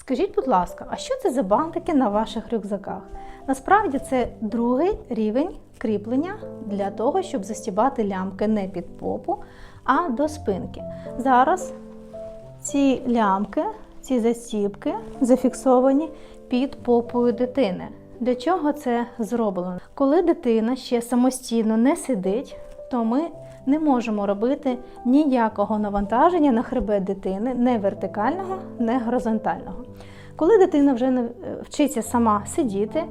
Скажіть, будь ласка, а що це за бантики на ваших рюкзаках? Насправді це другий рівень кріплення для того, щоб застібати лямки не під попу, а до спинки. Зараз ці лямки, ці застібки зафіксовані під попою дитини. Для чого це зроблено? Коли дитина ще самостійно не сидить, то ми не можемо робити ніякого навантаження на хребет дитини, не вертикального, не горизонтального. Коли дитина вже не- вчиться сама сидіти,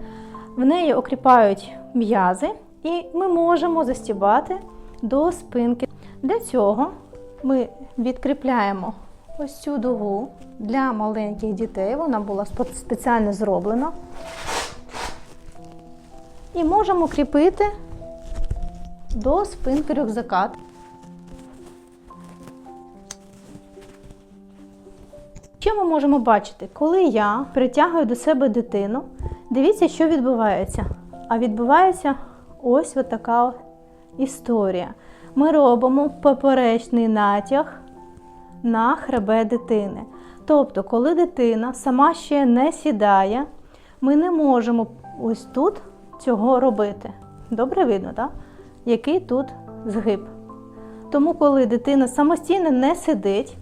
в неї окріпають м'язи, і ми можемо застібати до спинки. Для цього ми відкріпляємо ось цю дугу для маленьких дітей. Вона була спеціально зроблена. І можемо кріпити до спинки рюкзака. Що ми можемо бачити? Коли я притягую до себе дитину, дивіться, що відбувається. А відбувається ось така історія. Ми робимо поперечний натяг на хребет дитини. Тобто, коли дитина сама ще не сідає, ми не можемо ось тут цього робити. Добре видно, так? Який тут згиб. Тому, коли дитина самостійно не сидить,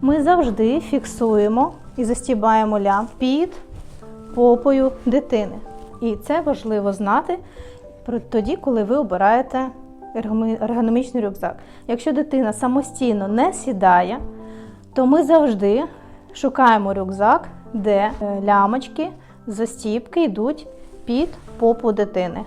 ми завжди фіксуємо і застібаємо лям під попою дитини. І це важливо знати тоді, коли ви обираєте ергономічний рюкзак. Якщо дитина самостійно не сідає, то ми завжди шукаємо рюкзак, де е, лямочки, застібки йдуть під попу дитини.